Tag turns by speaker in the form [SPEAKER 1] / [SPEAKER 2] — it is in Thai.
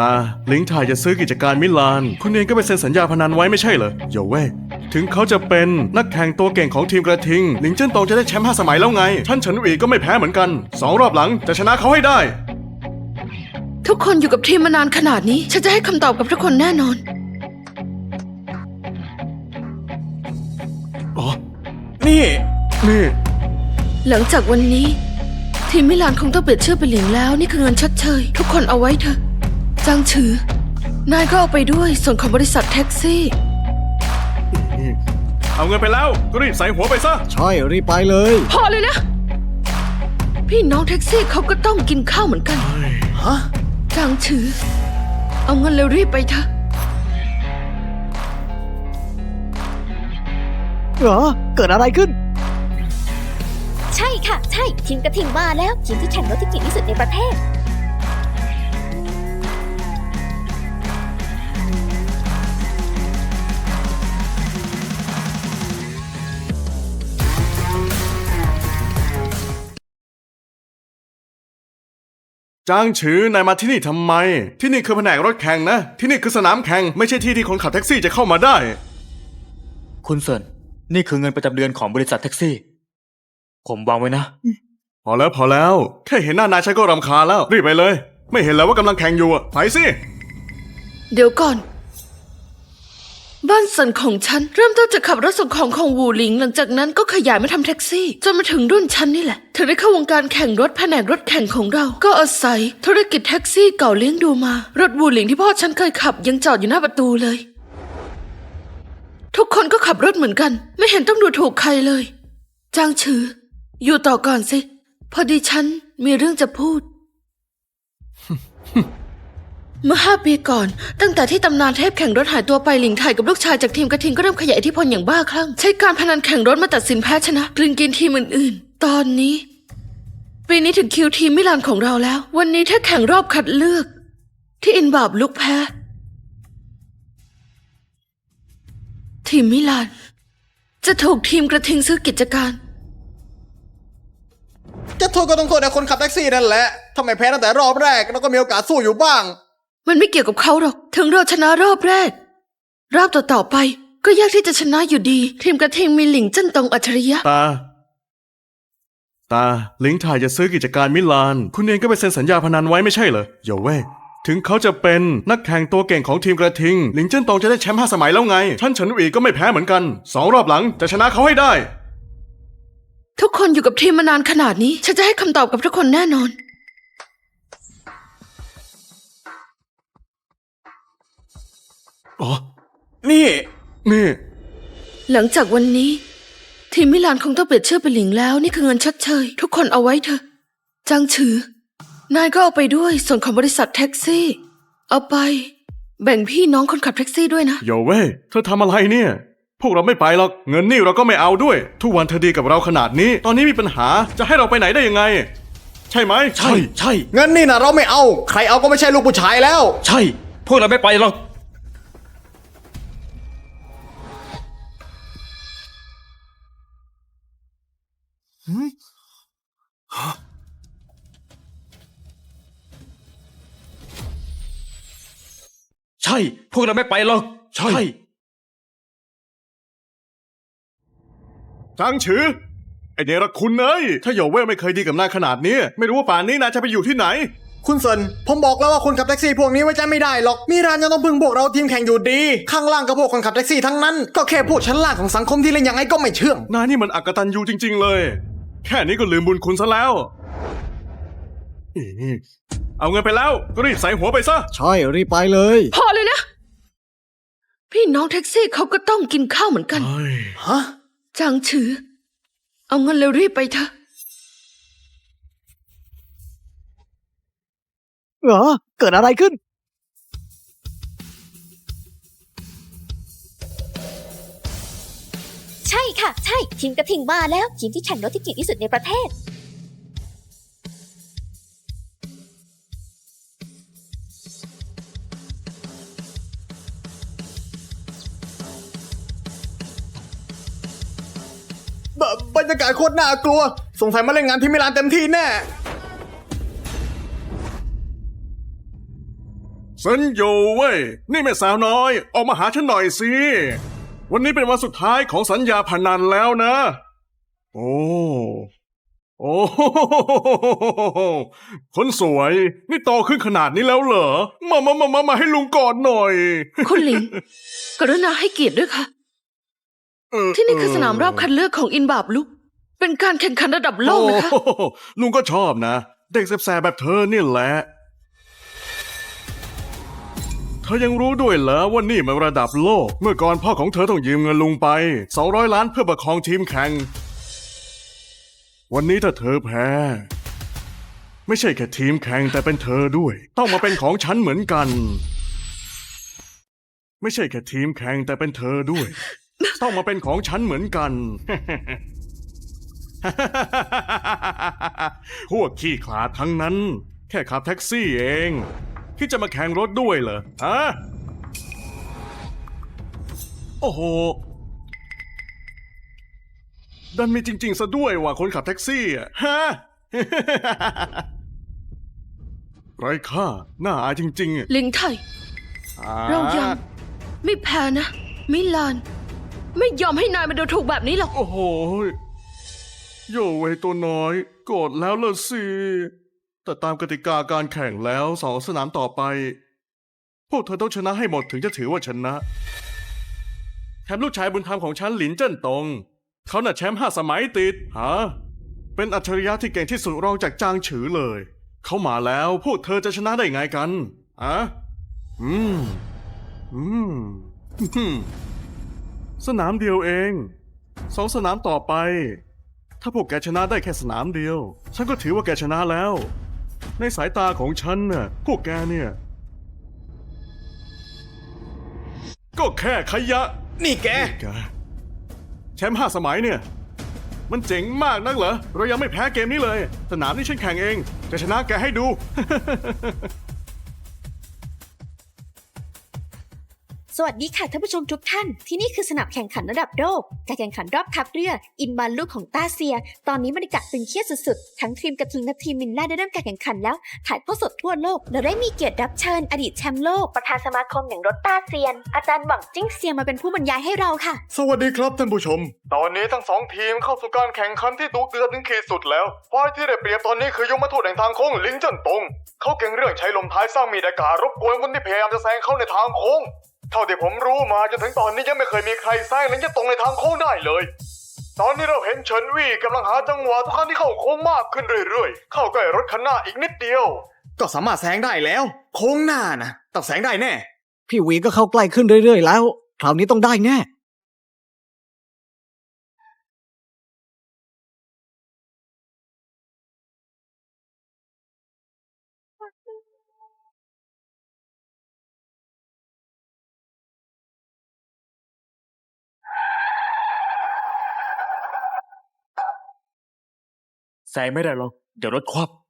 [SPEAKER 1] ตาลิงถ่ายจะซื้อกิจการมิลาน คุณเองก็ไปเซ็นสัญญาพนันไว้ไม่ใช่เหรอโยเว่ถึงเขาจะเป็นนักแข่งตัวเก่งของทีมกระทิงลิงเจิ้นตงจะได้แชมป์ห้าสมัยแล้วไงท่านเฉินหวีก็ไม่แพ้เหมือนกันสองรอบหลังจะชนะเขาให้ได้
[SPEAKER 2] ทุกคนอยู่กับทีมมานานขนาดนี้ ฉันจะให้คำตอบกับทุกคนแน่นอน
[SPEAKER 1] อ๋อ นี่ นี่
[SPEAKER 2] หลังจากวันนี้ ทีมมิลานคงต้องเปลี่ยนชื่อเป็นหลิงแล้ว นี่คือเงินชดเชย ทุกคนเอาไว้เถอะ จางฉือ นายก็เอาไปด้วยส่วนของบริษัทแท็กซี่
[SPEAKER 1] เอาเงินไปแล้ว ก็รีบใส่หัวไปซะ
[SPEAKER 3] ใช่รีบไปเลย
[SPEAKER 2] พอเลยนะ พี่น้องแท็กซี่เขาก็ต้องกินข้าวเหมือนกัน
[SPEAKER 3] ฮะ
[SPEAKER 2] จางฉือ เอาเงินเร็วรีบไปเถอะ
[SPEAKER 3] เหรอ เกิดอะไรขึ้น
[SPEAKER 4] ใช่ค่ะ ใช่ทีมกระทิงมาแล้วทีมที่แข่งรถที่เก่งที่สุดในประเทศ
[SPEAKER 1] จางฉือนายมาที่นี่ทำไม ที่นี่คือแผนกรถแข่งนะ ที่นี่คือสนามแข่งไม่ใช่ที่ที่คนขับแท็กซี่จะเข้ามาได้
[SPEAKER 5] คุณเซินนี่คือเงินประจำเดือนของบริษัทแท็กซี่ ผมวางไว้นะ
[SPEAKER 1] พอแล้วพอแล้ว แค่เห็นหน้านายฉันก็รำคาญแล้ว รีบไปเลย ไม่เห็นแล้วว่ากำลังแข่งอยู่อะไปสิ
[SPEAKER 2] เดี๋ยวก่อน บ้านสันของฉัน เริ่มต้นจากขับรถส่งของของวูหลิง หลังจากนั้นก็ขยายมาทำแท็กซี่ จนมาถึงรุ่นฉันนี่แหละถึงได้เข้าวงการแข่งรถแผนกรถแข่งของเรา ก็อาศัยธุรกิจแท็กซี่เก่าเลี้ยงดูมา รถวูหลิงที่พ่อฉันเคยขับยังจอดอยู่หน้าประตูเลย ทุกคนก็ขับรถเหมือนกัน ไม่เห็นต้องดูถูกใครเลย จางฉือ อยู่ต่อก่อนสิ พอดีฉันมีเรื่องจะพูด เมื่อห้าปีก่อน ตั้งแต่ที่ตำนานเทพแข่งรถหายตัวไปหลิงไถ่กับลูกชายจากทีมกระทิงก็เริ่มขยายอิทธิพลอย่างบ้าคลั่งใช้การพนันแข่งรถมาตัดสินแพ้ชนะกลืนกินทีมอื่นๆ ตอนนี้ ปีนี้ถึงคิวทีมมิลานของเราแล้ว วันนี้ถ้าแข่งรอบคัดเลือก ที่อินบาบลุกแพ้ ทีมมิลาน จะถูกทีมกระทิงซื้อกิจการ
[SPEAKER 6] จะโทษก็ต้องโทษแต่คนขับแท็กซี่นั่นแหละทำไมแพ้ตั้งแต่รอบแรกแล้วก็มีโอกาสสู้อยู่บ้าง
[SPEAKER 2] มันไม่เกี่ยวกับเขาหรอก ถึงเราชนะรอบแรก รอบต่อๆไป ก็ยากที่จะชนะอยู่ดี ทีมกระทิงมีหลิงเจิ้นตงอัจฉริยะ
[SPEAKER 1] ตา ตาลิงถ่ายจะซื้อกิจการมิลาน คุณเองก็ไปเซ็นสัญญาพนันไว้ไม่ใช่เหรอโยเว่ถึงเขาจะเป็นนักแข่งตัวเก่งของทีมกระทิงลิงเจิ้นตงจะได้แชมป์ห้าสมัยแล้วไง ท่านเฉินหวีก็ไม่แพ้เหมือนกัน สองรอบหลังจะชนะเขาให้ได้
[SPEAKER 2] ทุกคนอยู่กับทีมมานานขนาดนี้ ฉันจะให้คำตอบกับทุกคนแน่นอน
[SPEAKER 1] อ๋อ นี่ นี่
[SPEAKER 2] หลังจากวันนี้ ทีมมิลานคงต้องเปลี่ยนชื่อเป็นหลิงแล้ว นี่คือเงินชดเชย ทุกคนเอาไว้เถอะจางฉือ นายก็เอาไปด้วยส่วนของบริษัทแท็กซี่ เอาไป แบ่งพี่น้องคนขับแท็กซี่ด้วยนะ
[SPEAKER 1] โยเว่เธอทำอะไรเนี่ย พวกเราไม่ไปหรอก เงินนี่เราก็ไม่เอาด้วย ทุกวันเธอดีกับเราขนาดนี้ ตอนนี้มีปัญหา จะให้เราไปไหนได้ยังไง ใช่ไหม
[SPEAKER 5] ใช่ ใช่
[SPEAKER 6] เงินนี่นะเราไม่เอา ใครเอาก็ไม่ใช่ลูกผู้ชายแล้ว
[SPEAKER 5] ใช่ พวกเราไม่ไปหรอก ช่พวกเราไม่ไปหรอกใช่
[SPEAKER 1] จางฉือไอเนรคุณเอ้ยถ้าโยเว่ไม่เคยดีกับนายขนาดนี้ ไม่รู้ว่าป่านนี้นายจะไปอยู่ที่ไหน
[SPEAKER 6] คุณเซินผมบอกแล้วว่าคนขับแท็กซี่พวกนี้ไว้ใจไม่ได้หรอก มีรานยังต้องพึ่งพวกเราทีมแข่งอยู่ดี ข้างล่างก็พวกคนขับแท็กซี่ทั้งนั้น ก็แค่พวกชั้นล่างของสังคมที่เล่นยังไงก็ไม่เชื่อง
[SPEAKER 1] นายนี่มันอักตันยูจริง ๆ เลย แค่นี้ก็ลืมบุญคุณซะแล้วอี เอาเงินไปแล้ว ก็รีบใส่หัวไปซะ
[SPEAKER 3] ใช่รีบไปเลย
[SPEAKER 2] พอเลยนะ พี่น้องแท็กซี่เขาก็ต้องกินข้าวเหมือนกัน
[SPEAKER 6] ฮะ
[SPEAKER 2] จางฉือ เอาเงินเร็วรีบไปเถอะ
[SPEAKER 3] เหรอ เกิดอะไรขึ้น
[SPEAKER 4] ใช่ค่ะ ใช่ ทีมกระทิงมาแล้ว ทีมที่แข่งรถที่เก่งที่สุดในประเทศ
[SPEAKER 6] รรยากาศโคตรน่ากลัว สงสัยมาเล่นงานที่มิลานเต็มที่แน่
[SPEAKER 1] เซนโยเว้ย นี่แม่สาวน้อย ออกมาหาฉันหน่อยสิ วันนี้เป็นวันสุดท้ายของสัญญาพนันแล้วนะ โอ้ โอ้โหคนสวย นี่โตขึ้นขนาดนี้แล้วเหรอ มามามามามาให้ลุงกอดหน่อย
[SPEAKER 2] คุณหลิง กรุณาให้เกียรติด้วยค่ะ
[SPEAKER 1] เออ
[SPEAKER 2] ที่นี่คือสนามรอบคัดเลือกของอินบาบลุก เป็นการแข่งขันระดับโลกนะคะ
[SPEAKER 1] โอ้โหลุงก็ชอบนะ เด็กแสบๆแบบเธอนี่แหละ เธอยังรู้ด้วยเหรอว่านี่มันระดับโลก เมื่อก่อนพ่อของเธอต้องยืมเงินลุงไป 200 ล้านเพื่อประคองทีมแข่ง วันนี้ถ้าเธอแพ้ ไม่ใช่แค่ทีมแข่งแต่เป็นเธอด้วย ต้องมาเป็นของฉันเหมือนกัน ไม่ใช่แค่ทีมแข่งแต่เป็นเธอด้วย ต้องมาเป็นของฉันเหมือนกัน พวกขี้ขลาดทั้งนั้น แค่ขับแท็กซี่เองคิดจะมาแข่งรถด้วยเหรอฮะโอ้โห ดันมีจริง ๆ ซะด้วยว่ะคนขับแท็กซี่อะฮะ ไรค่าหน้าอายจริงๆอะ
[SPEAKER 2] ลิงไทยเรายังไม่แพ้นะ มิลาน ไม่ยอมให้นายมาดูถูกแบบนี้หรอก
[SPEAKER 1] โอ้โหย โยเวตัวน้อยโกรธแล้วล่ะสิ แต่ตามกติกาการแข่งแล้วสองสนามต่อไป พวกเธอต้องชนะให้หมดถึงจะถือว่าชนะแถมป์ลูกชายบุญธรรมของฉันหลินเจิ้นตง เขาน่ะแชมป์ห้าสมัยติดฮะเป็นอัจฉริยะที่เก่งที่สุดรองจากจางฉือเลย เขามาแล้วพวกเธอจะชนะได้ไงกันอะอืม อืมอืมสนามเดียวเอง สองสนามต่อไป ถ้าพวกแกชนะได้แค่สนามเดียว ฉันก็ถือว่าแกชนะแล้ว ในสายตาของฉันน่ะพวกแกเนี่ย ก็แค่ขยะ
[SPEAKER 6] นี่แก
[SPEAKER 1] แกแชมป์ห้าสมัยเนี่ย มันเจ๋งมากนักเหรอ เรายังไม่แพ้เกมนี้เลย สนามนี้ฉันแข่งเอง จะชนะแกให้ดู
[SPEAKER 4] สวัสดีค่ะท่านผู้ชมทุกท่าน ที่นี่คือสนามแข่งขันระดับโลกการแข่งขันรอบคัดเรืออินบอลลูกของตาเซีย ตอนนี้บรรยากาศตึงเครียดสุดๆ ทั้งทีมกระทิงและทีมมินล่าได้เริ่มการแข่งขันแล้ว ถ่ายทอดสดทั่วโลกเราได้มีเกียรติรับเชิญอดีตแชมป์โลก ประธานสมาคมอย่างรถต้าเซียน อาจารย์หวังจิ้งเซียมาเป็นผู้บรรยายให้เราค่ะ
[SPEAKER 6] สวัสดีครับท่านผู้ชม ตอนนี้ทั้งสองทีมเข้าสู่การแข่งขันที่ดุเดือดถึงขีดสุดแล้วฝ่ายที่ได้เปรียบตอนนี้คือยมทูตแห่งทางโค้งลิงเจิ้นตงเขาเก่งเรื่องใช้ลมท้ายสร้างมีดอากาศรบกวนคนที่พยายามจะแซงเขาในทางโค้ง เท่าที่ผมรู้มาจนถึงตอนนี้ยังไม่เคยมีใครแซงลิงเจิ้นตงในทางโค้งได้เลย ตอนนี้เราเห็นเฉินวี่กำลังหาจังหวะทุกครั้งที่เข้าโค้งมากขึ้นเรื่อยๆ เข้าใกล้รถคันหน้าอีกนิดเดียว ก็สามารถแซงได้แล้ว โค้งหน้านะต้องแซงได้แน่
[SPEAKER 3] พี่วีก็เข้าใกล้ขึ้นเรื่อยๆ แล้ว คราวนี้ต้องได้แน่
[SPEAKER 5] แซงไม่ได้หรอกเดี๋ยวรถคว่ำ